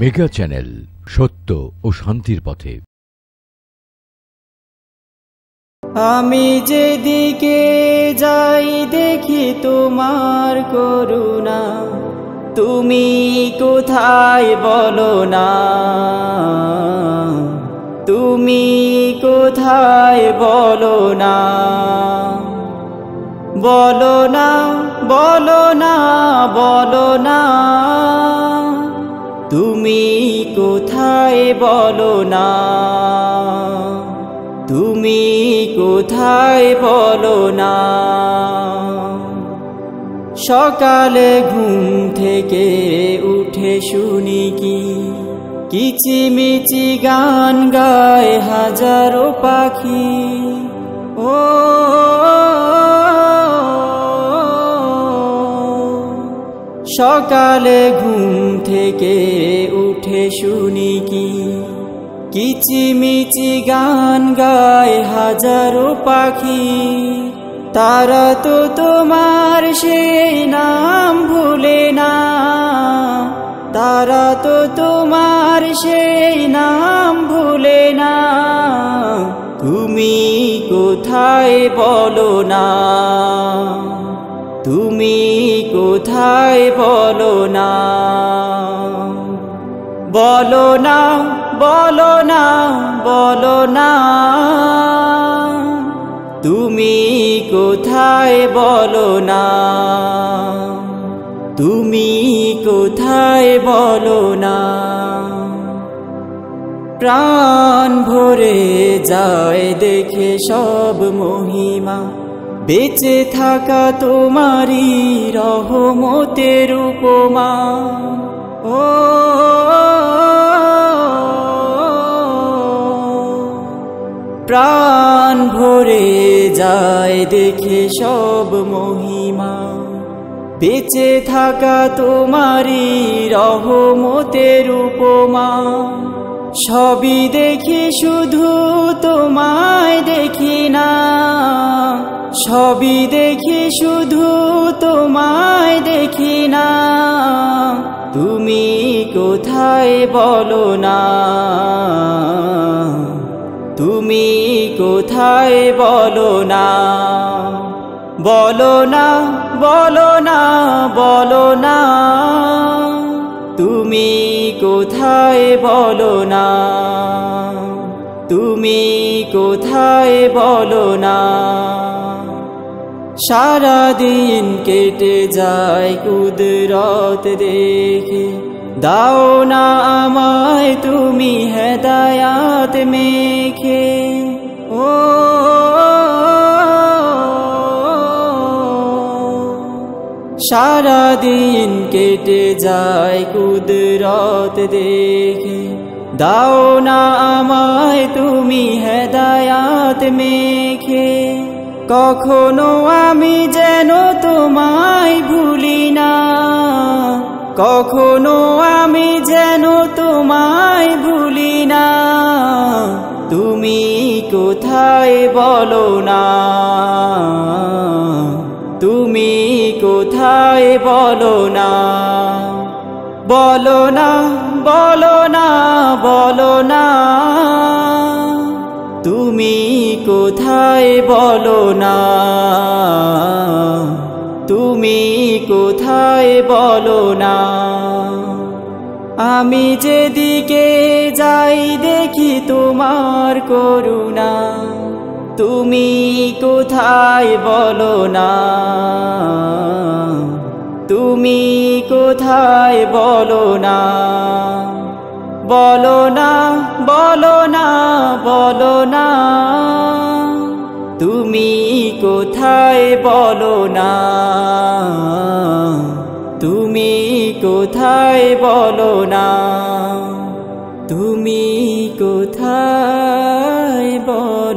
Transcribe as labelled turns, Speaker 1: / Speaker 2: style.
Speaker 1: Mega channel সত্য ও শান্তির পথে।
Speaker 2: আমি যেদিকে যাই দেখি তোমার করুণা। তুমি কোথায় বলো না? তুমি কোথায় বলো না? বলো না বলো না। বলো না। তুমি কোথায় বলো না। সকালে ঘুম থেকে উঠে শুনি কি? কিচিমিচি গান গায় হাজারো পাখি। ও, সকালে ঘুম থেকে উঠে শুনি কি? কিচিমিচি গান গায় হাজারো পাখি। তারা তো তোমার সেই নাম ভুলে না। তারা তো তোমার সেই নাম ভুলে না। তুমি কোথায় বলো না? তুমি কোথায় বলো না? বলো না বলো না বলো না। তুমি কোথায় বলো না? তুমি কোথায় বলো না? প্রাণ ভরে যায় দেখে সব মহিমা। বেঁচে থাকা তোমারই রহমতের উপমা। ও প্রাণ ভরে যায় দেখে সব মহিমা। বেঁচে থাকা তোমারই রহমতের উপমা। সবই দেখি, শুধু তোমায় দেখি না। সবই দেখি, শুধু তোমায় দেখি না। তুমি কোথায় বলো না? তুমি কোথায় বলো না? বলো না বলো না বলো না। তুমি কোথায় বলো না? তুমি কোথায় বলো না? সারাদিন কেটে যায় কুদরত দেখে। দাও না আমায় তুমি হেদায়াত মেখে। ও, সারাদিন কেটে যায় কুদরত দেখে। দাও না আমায় তুমি হেদায়াত মেখে। কখনো আমি যেন তোমায় ভুলি না। কখনো তুমি কোথায় বলো না? তুমি কোথায় বলো না? বলো না বলো না বলো না। তুমি কোথায় বলো না? তুমি কোথায় বলো না? আমি যেদিকে তোমার করুণা, তুমি কোথায় বলো না? তুমি কোথায় বলো না? বলো না বলো না বলো না। তুমি কোথায় বলো না? তুমি কোথায় বলো না? তুমি কোথায় বল?